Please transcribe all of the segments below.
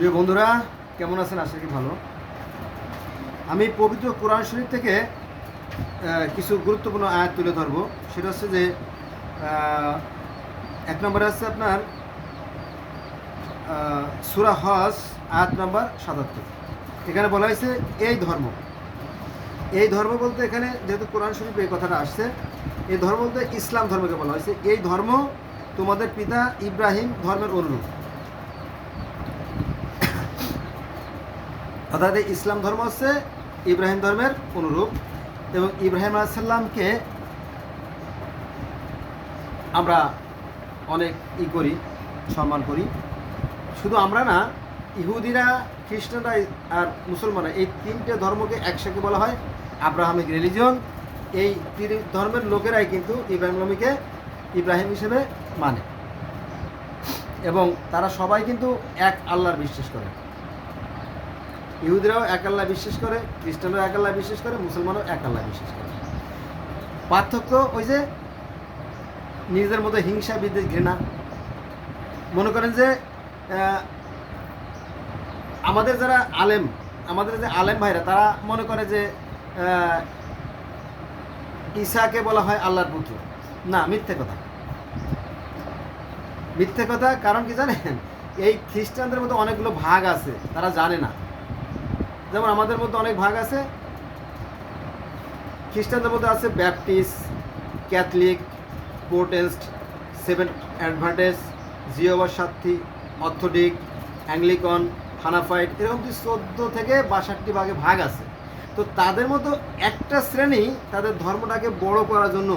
প্রিয় বন্ধুরা, কেমন আছেন? আশা করি ভালো। আমি পবিত্র কোরআন শরীফ থেকে কিছু গুরুত্বপূর্ণ আয়াত তুলে ধরবো। সেটা হচ্ছে যে এক নম্বরে আছে আপনার সুরা হজ, আয়াত নম্বর সাতাত্তর। এখানে বলা হয়েছে, এই ধর্ম। এই ধর্ম বলতে এখানে যেহেতু কোরআন শরীফে এই কথাটা আসছে, এই ধর্ম বলতে ইসলাম ধর্মকে বলা হয়েছে। এই ধর্ম তোমাদের পিতা ইব্রাহিম ধর্মের অনুরূপ। অর্থাৎ ইসলাম ধর্ম হচ্ছে ইব্রাহিম ধর্মের অনুরূপ এবং ইব্রাহিম আলাইসাল্লামকে আমরা অনেক ই করি, সম্মান করি। শুধু আমরা না, ইহুদিরা, খ্রিস্টানরা আর মুসলমানরা এই তিনটে ধর্মকে একসাথে বলা হয়। আব্রাহামিক রিলিজন এই তিন ধর্মের লোকেরাই কিন্তু ইব্রাহিম নবীকে ইব্রাহিম হিসেবে মানে। এবং তারা সবাই কিন্তু এক আল্লাহর বিশ্বাস করে। ইহুদিরাও এক আল্লাহ বিশ্বাস করে, খ্রিস্টানরাও এক আল্লাহ বিশ্বাস করে, মুসলমানও এক আল্লাহ বিশ্বাস করে। পার্থক্য ওই যে নিজেদের মধ্যে হিংসা বিদ্বেষ ঘৃণা। মনে করেন যে আমাদের যারা আলেম, আমাদের যে আলেম ভাইরা, তারা মনে করে যে ঈসাকে বলা হয় আল্লাহর পুত্র। না, মিথ্যে কথা। মিথ্যে কথা কারণ কি জানেন? এই খ্রিস্টানদের মধ্যে অনেকগুলো ভাগ আছে, তারা জানে না। যেমন আমাদের মধ্যে অনেক ভাগ আছে, খ্রিস্টানদের মধ্যে আছে Baptist, Catholic, Protestant, seventh Adventist, জিওবার সাথী অর্থোডিক, অ্যাংলিকন, হানাফাইট, এরকম কি চোদ্দ থেকে বাষট্টি ভাগে ভাগ আছে। তো তাদের মতো একটা শ্রেণি তাদের ধর্মটাকে বড় করার জন্য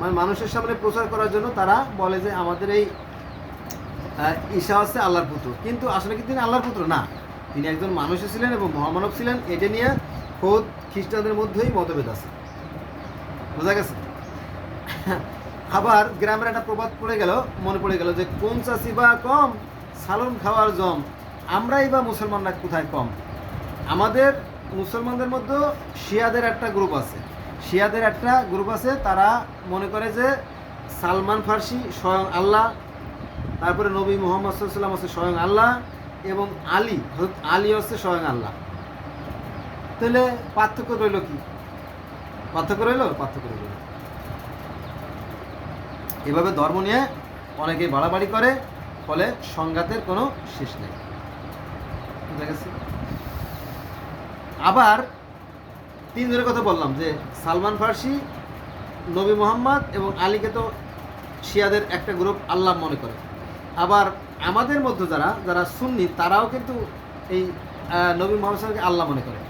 মানে মানুষের সামনে প্রচার করার জন্য তারা বলে যে আমাদের এই ঈশা হচ্ছে আল্লাহর পুত্র। কিন্তু আসলে কি তিনি আল্লাহর পুত্র? না। তিনি একজন মানুষই ছিলেন এবং মহামানব ছিলেন। এটা নিয়ে খোদ খ্রিস্টানদের মধ্যেই মতভেদ আছে। বোঝা গেছে? আবার গ্রামের একটা প্রবাদ পড়ে গেল, মনে পড়ে গেল যে, কোন চাষি বা কম সালন খাওয়ার জম, আমরাই বা মুসলমানরা কোথায় কম? আমাদের মুসলমানদের মধ্যে শিয়াদের একটা গ্রুপ আছে। শিয়াদের একটা গ্রুপ আছে, তারা মনে করে যে, সালমান ফার্সি স্বয়ং আল্লাহ, তারপরে নবী মোহাম্মদ সাল্লাম হচ্ছে স্বয়ং আল্লাহ এবং আলী, হযরত আলী হচ্ছে স্বয়ং আল্লাহ। তাহলে পার্থক্য রইল কি? পার্থক্য রইল? পার্থক্য রইল। এভাবে ধর্ম নিয়ে অনেকেই বাড়াবাড়ি করে, ফলে সংঘাতের কোনো শেষ নেই। বুঝা গেছে? আবার তিনজনের কথা বললাম যে সালমান ফার্সি, নবী মোহাম্মদ এবং আলীকে তো শিয়াদের একটা গ্রুপ আল্লাহ মনে করে। আবার আমাদের মধ্যে যারা যারা সুন্নি, তারাও কিন্তু এই নবী মোহাম্মদ সাল্লামকে আল্লাহ মনে করে।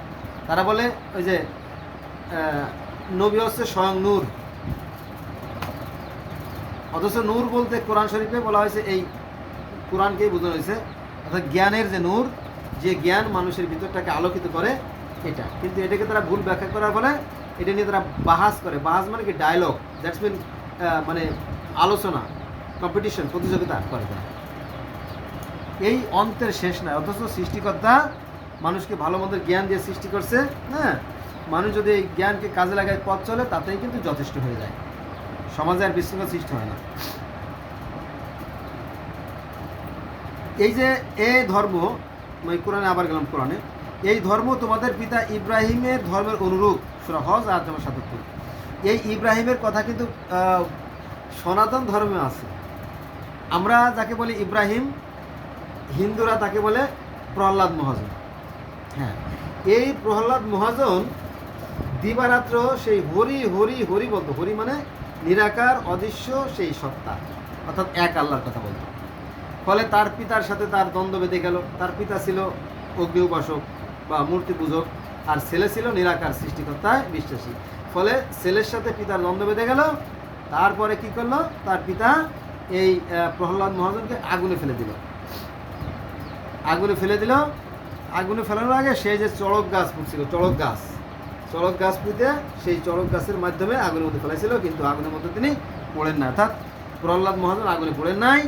তারা বলে, ওই যে নবী হচ্ছে স্বয়ং নূর। অথচ নূর বলতে কোরআন শরীফে বলা হয়েছে, এই কোরআনকেই বোঝানো হয়েছে। অর্থাৎ জ্ঞানের যে নূর, যে জ্ঞান মানুষের ভিতরটাকে আলোকিত করে, এটা। কিন্তু এটাকে তারা ভুল ব্যাখ্যা করার ফলে এটা নিয়ে তারা বাহাস করে। বাহাস মানে কি ডায়লগ দ্যাটস মিন মানে আলোচনা। কম্পিটিশন প্রতিযোগিতা করে তারা। এই অন্তের শেষ নয় অথচ সৃষ্টিকর্তা মানুষকে ভালো মন্দের জ্ঞান দিয়ে সৃষ্টি করছে হ্যাঁ? মানুষ যদি এই জ্ঞানকে কাজে লাগায়, পথ চলে, তাতেই কিন্তু যথেষ্ট হয়ে যায়। সমাজে আর বিশৃঙ্খল সৃষ্টি হয় না। এই যে এই ধর্ম কোরআনে আবার গেলাম কোরআনে, এই ধর্ম তোমাদের পিতা ইব্রাহিমের ধর্মের অনুরূপ। সুরা হজ আর তোমার সাতাত্তর। এই ইব্রাহিমের কথা কিন্তু সনাতন ধর্মে আছে। আমরা যাকে বলি ইব্রাহিম, হিন্দুরা তাকে বলে প্রহ্লাদ মহাজন। হ্যাঁ এই প্রহ্লাদ মহাজন দিবারাত্র সেই হরি হরি হরি বলতো। হরি মানে নিরাকার, অদৃশ্য, সেই সত্তা। অর্থাৎ এক আল্লাহর কথা বলতো। ফলে তার পিতার সাথে তার দ্বন্দ্ব বেঁধে গেল। তার পিতা ছিল অগ্নি উপাসক বা মূর্তি পূজক আর ছেলে ছিল নিরাকার সৃষ্টিকর্তায় বিশ্বাসী। ফলে ছেলের সাথে পিতার দ্বন্দ্ব বেঁধে গেল। তারপরে কি করল? তার পিতা এই প্রহ্লাদ মহাজনকে আগুনে ফেলে দিল। আগুনে ফেলে দিল। আগুনে ফেলানোর আগে সেই যে চড়ক গাছ পুঁতছিল, চড়ক গাছ চড়ক গাছ পুঁতে সেই চড়ক গাছের মাধ্যমে আগুনের মধ্যে ফেলাইছিল, কিন্তু আগুনের মধ্যে তিনি পড়েন না। অর্থাৎ প্রহ্লাদ মহাজন আগুনে পড়েন নাই।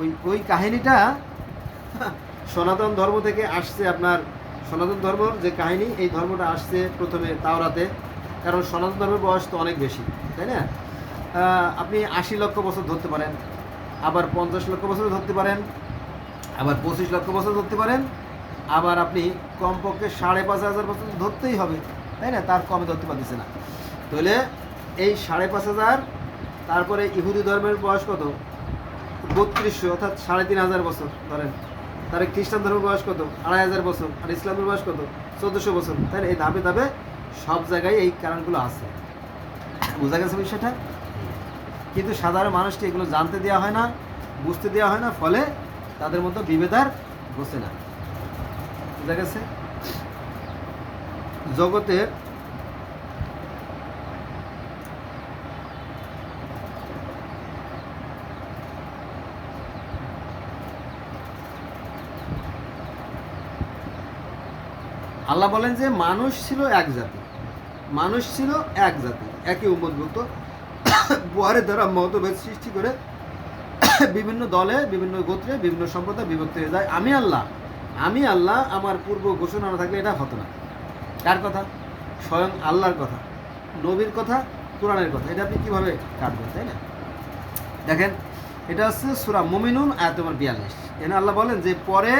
ওই ওই কাহিনীটা সনাতন ধর্ম থেকে আসছে আপনার, সনাতন ধর্মর যে কাহিনী, এই ধর্মটা আসছে প্রথমে তাওরাতে, কারণ সনাতন ধর্মের বয়স তো অনেক বেশি, তাই না? আপনি আশি লক্ষ বছর ধরতে পারেন, আবার পঞ্চাশ লক্ষ বছর ধরতে পারেন, আবার পঁচিশ লক্ষ বছর ধরতে পারেন, আবার আপনি কমপক্ষে সাড়ে পাঁচ হাজার বছর ধরতেই হবে, তাই না? তার কমে ধরতে পারতেছে না। তাহলে এই সাড়ে পাঁচ হাজার, তারপরে ইহুদি ধর্মের বয়স কত? বত্রিশশো, অর্থাৎ সাড়ে তিন হাজার বছর, ধরেন। তার খ্রিস্টান ধর্মের বয়স কত? আড়াই হাজার বছর। আর ইসলামের বয়স কত? চোদ্দোশো বছর। তাই এই ধাপে ধাপে সব জায়গায় এই কারণগুলো আছে। বোঝা গেছে বিষয়টা? কিন্তু সাধারণ মানুষকে এগুলো জানতে দেওয়া হয় না, বুঝতে দেওয়া হয় না, ফলে তাদের মতো বিভেদার বসে না। বোঝা গেছে? জগতের আল্লাহ বলেন যে মানুষ ছিল এক জাতি। মানুষ ছিল এক জাতি একই উন্মুক্ত বুয়ারের দ্বারা মতভেদ সৃষ্টি করে বিভিন্ন দলে, বিভিন্ন গোত্রে, বিভিন্ন সম্প্রদায় বিভক্ত হয়ে যায়। আমি আল্লাহ আমি আল্লাহ, আমার পূর্ব ঘোষণা না থাকলে এটা হতো না। কার কথা? স্বয়ং আল্লাহর কথা। নবীর কথা, কোরআনের কথা। এটা আপনি কীভাবে কাটবেন তাই না? দেখেন, এটা হচ্ছে সুরা মুমিনুন, আয়াত নম্বর বিয়াল্লিশ। এখানে আল্লাহ বলেন যে, পরে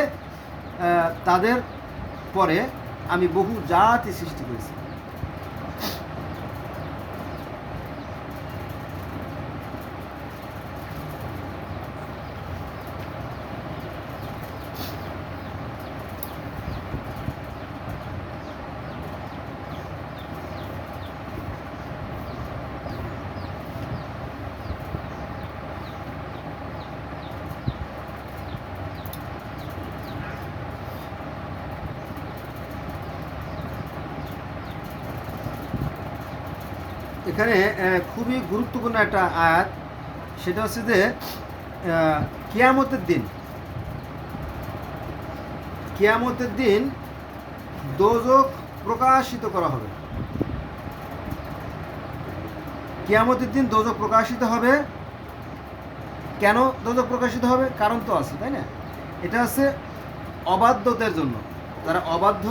তাদের পরে আমি বহু জাতি সৃষ্টি করেছি। এখানে খুবই গুরুত্বপূর্ণ একটা আয়াত। সেটা হচ্ছে যে কিয়ামতের দিন। কিয়ামতের দিন দোজক প্রকাশিত করা হবে। কিয়ামতের দিন দোজক প্রকাশিত হবে। কেন দোজক প্রকাশিত হবে? কারণ তো আছে, তাই না? এটা হচ্ছে অবাধ্যদের জন্য। যারা অবাধ্য,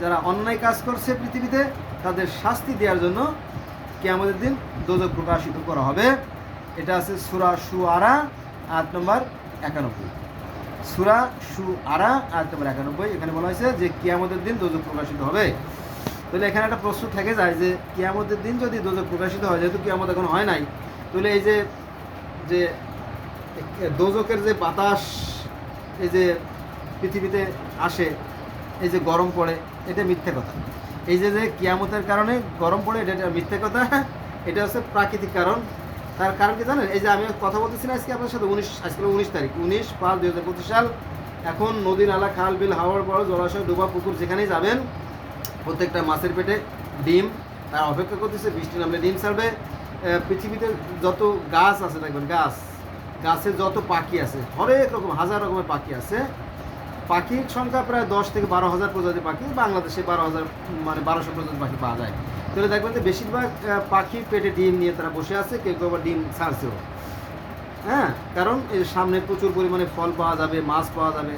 যারা অন্যায় কাজ করছে পৃথিবীতে, তাদের শাস্তি দেওয়ার জন্য কিয়ামতের দিন দোজক প্রকাশিত করা হবে। এটা আছে সুরা সু আরা আট নম্বর একানব্বই। সুরা সু আরা আট নম্বর একানব্বই, এখানে বলা হয়েছে যে কিয়ামতের দিন দোজক প্রকাশিত হবে। তাহলে এখানে একটা প্রশ্ন থেকে যায় যে কিয়ামতের দিন যদি দোজক প্রকাশিত হয়, যেহেতু কিয়ামত এখন হয় নাই, তাহলে এই যে যে দোজকের যে বাতাস, এই যে পৃথিবীতে আসে, এই যে গরম পড়ে, এটা মিথ্যে কথা। এই যে যে কিয়ামতের কারণে গরম পড়ে, এটা মিথ্যে কথা, এটা হচ্ছে প্রাকৃতিক কারণ। তার কারণ কি জানেন? এই যে আমি কথা বলতেছি না আজকে আপনার সাথে, উনিশ আজকে উনিশ তারিখ, উনিশ পাঁচ দুই হাজার পঁচিশ সাল। এখন নদী নালা খাল, বিল, হাওয়ার বড় জলাশয়, ডোবা পুকুর যেখানেই যাবেন, প্রত্যেকটা মাছের পেটে ডিম, তারা অপেক্ষা করতেছে, বৃষ্টি নামলে ডিম ছাড়বে। পৃথিবীতে যত গাছ আছে, দেখবেন গাছ গাছে যত পাখি আছে, হরেক রকম, হাজার রকমের পাখি আছে। পাখির সংখ্যা প্রায় দশ থেকে বারো হাজার প্রজাতির পাখি, বাংলাদেশে বারো হাজার মানে বারোশো প্রজাতির পাখি পাওয়া যায়। তাহলে দেখবেন যে বেশিরভাগ পাখির পেটে ডিম নিয়ে তারা বসে আছে, কেউ কেউ আবার ডিম ছাড়ছেও। হ্যাঁ কারণ এর সামনে প্রচুর পরিমাণে ফল পাওয়া যাবে, মাছ পাওয়া যাবে,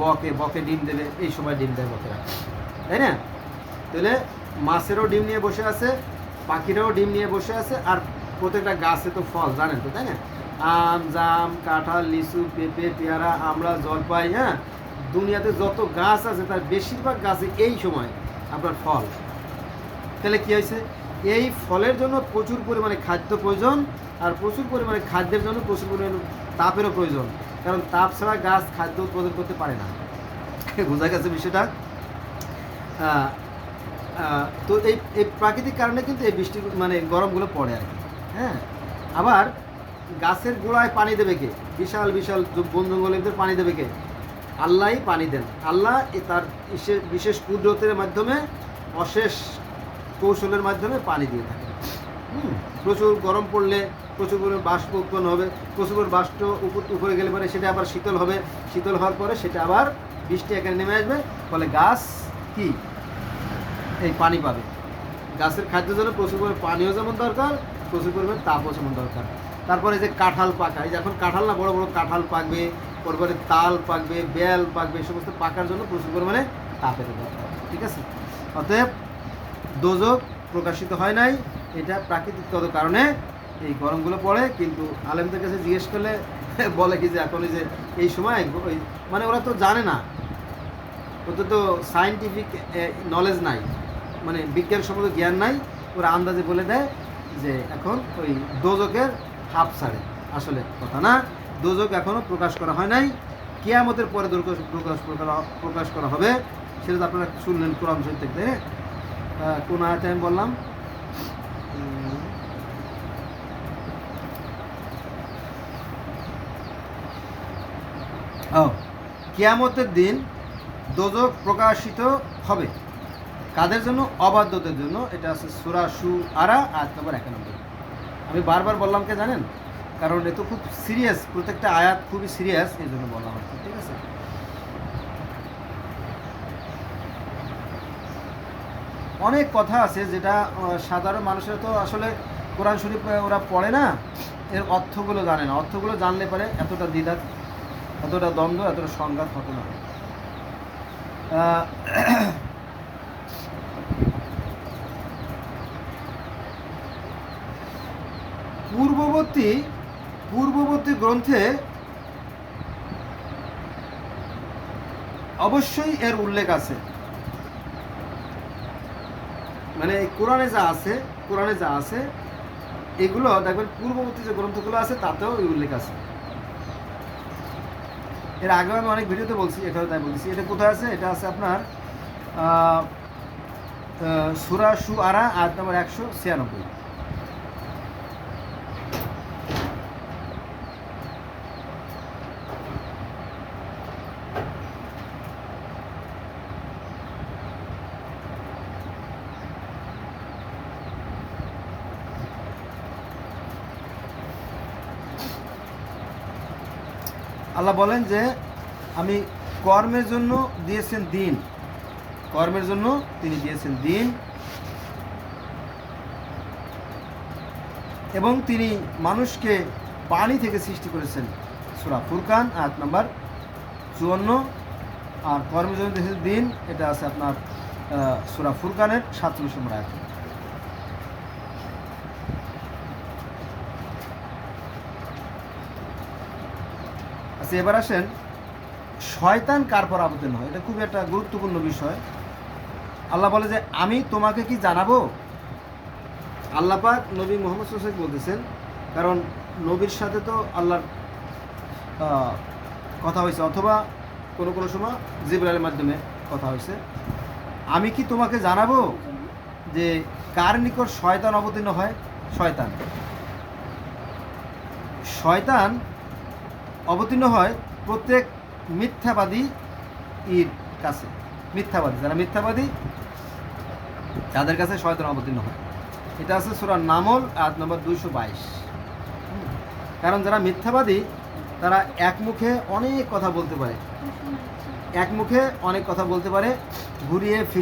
বকে বকে ডিম দেবে, এই সময় ডিম দেয় বকেরা। তাই না? তাহলে মাছেরও ডিম নিয়ে বসে আছে, পাখিরাও ডিম নিয়ে বসে আছে, আর প্রত্যেকটা গাছে তো ফল, জানেন তো, তাই না? আম, জাম, কাঁঠাল, লিচু, পেঁপে, পেয়ারা আমড়া জলপাই হ্যাঁ? দুনিয়াতে যত গাছ আছে, তার বেশিরভাগ গাছে এই সময় আপনার ফল। তাহলে কি হয়েছে? এই ফলের জন্য প্রচুর পরিমাণে খাদ্য প্রয়োজন আর প্রচুর পরিমাণে খাদ্যের জন্য প্রচুর পরিমাণে তাপেরও প্রয়োজন। কারণ তাপ ছাড়া গাছ খাদ্য উৎপাদন করতে পারে না। বোঝা গেছে বিষয়টা? তো এই এই প্রাকৃতিক কারণে কিন্তু এই বৃষ্টি মানে গরমগুলো পড়ে আর কি। হ্যাঁ? আবার গাছের গোড়ায় পানি দেবে কে? বিশাল বিশাল বন জঙ্গলের পানি দেবে কে? আল্লাহই পানি দেন। আল্লাহ তার বিশেষ কুদরতের মাধ্যমে, অশেষ কৌশলের মাধ্যমে পানি দিয়ে থাকে প্রচুর গরম পড়লে প্রচুর পরিমাণ বাষ্প উৎপন্ন হবে। প্রচুর পরিমাণ বাষ্প উপর, উপরে গেলে পরে সেটা আবার শীতল হবে। শীতল হওয়ার পরে সেটা আবার বৃষ্টি এখানে নেমে আসবে। ফলে গাছ কি? এই পানি পাবে। গাছের খাদ্যের জন্য প্রচুর পরিমাণ পানিও যেমন দরকার, প্রচুর পরিমাণ তাপও যেমন দরকার। তারপরে যে কাঁঠাল পাকা, এই যে এখন কাঁঠাল না, বড় বড় কাঁঠাল পাকবে। পরপরে তাল পাকবে, বেল পাকবে, এই সমস্ত পাকার জন্য প্রচুর পরিমাণে তাপের দরকার ঠিক আছে? অতএব দোজক প্রকাশিত হয় নাই, এটা প্রাকৃতিক তত কারণে এই গরমগুলো পড়ে, কিন্তু আলেমদের কাছে জিজ্ঞেস করলে বলে কি যে এখন যে এই সময় ওই মানে ওরা তো জানে না। ওদের তো সায়েন্টিফিক নলেজ নাই মানে বিজ্ঞান সম্বন্ধে জ্ঞান নাই, ওরা আন্দাজে বলে দেয় যে এখন ওই দোজকের হাফ ছাড়ে আসলে কথা না। দোজক এখনও প্রকাশ করা হয় নাই। কেয়ামতের পরে প্রকাশ প্রকাশ করা হবে, সেটা তো আপনারা শুনলেন কোরআন শরীফ থেকে কোন আয়াতে আমি বললাম? ও, কিয়ামতের দিন দোজক প্রকাশিত হবে। কাদের জন্য? অবাধ্যদের জন্য। এটা আছে সুরা সু আরা আয়াত নম্বর একানব্বই। আমি বারবার বললাম কে জানেন? কারণ এ তো খুব সিরিয়াস প্রত্যেকটা আয়াত খুবই সিরিয়াস এই জন্য বলা হচ্ছে, ঠিক আছে? অনেক কথা আছে যেটা সাধারণ মানুষের তো আসলে কোরআন শরীফ ওরা পড়ে না, এর অর্থগুলো জানে না। অর্থগুলো জানলে পরে এতটা দ্বিধা, এতটা দ্বন্দ্ব, এতটা সংঘাত হতো না। পূর্ববর্তী পূর্ববর্তী গ্রন্থে অবশ্যই এর উল্লেখ আছে। মানে কোরআনে যা আছে, কোরআনে যা আছে, এগুলো দেখবেন পূর্ববর্তী যে গ্রন্থগুলো আছে, তাতেও এই উল্লেখ আছে। এর আগেও আমি অনেক ভিডিওতে বলছি এখানে তাই বলছি। এটা কোথায় আছে? এটা আছে আপনার সুরা সু আরা আট নম্বর একশো ছিয়ানব্বই। আল্লাহ বলেন যে আমি কর্মের জন্য দিয়েছেন দিন। কর্মের জন্য তিনি দিয়েছেন দিন। এবং তিনি মানুষকে পানি থেকে সৃষ্টি করেছেন। সুরা ফুরকান, আয়াত নাম্বার চুয়ান্ন। আর কর্মের জন্য দিয়েছেন দিন, এটা আছে আপনার সুরা ফুরকানের সাতচল্লিশ নম্বর আয়াত। আচ্ছা এবার আসেন, শয়তান কার পর আবদ্ধ হয়? এটা খুব একটা গুরুত্বপূর্ণ বিষয়। আল্লাহ বলে যে, আমি তোমাকে কি জানাব? আল্লাহ পাক নবী মোহাম্মদ সোসাইক বলতেছেন, কারণ নবীর সাথে তো আল্লাহর কথা হয়েছে, অথবা কোনো কোনো সময় জিবরালের মাধ্যমে কথা হয়েছে। আমি কি তোমাকে জানাব যে কার নিকট শয়তান অবতীর্ণ হয়? শয়তান। শয়তান অবতীর্ণ হয় প্রত্যেক মিথ্যাবাদী ইর কাছে। মিথ্যাবাদী, যারা মিথ্যাবাদী তাদের কাছে শয়তান অবতীর্ণ হয়। এটা আছে সুরা নামল আট নম্বর দুইশো বাইশ। কারণ যারা মিথ্যাবাদী, তারা এক মুখে অনেক কথা বলতে পারে। এক মুখে অনেক কথা বলতে পারে, ঘুরিয়ে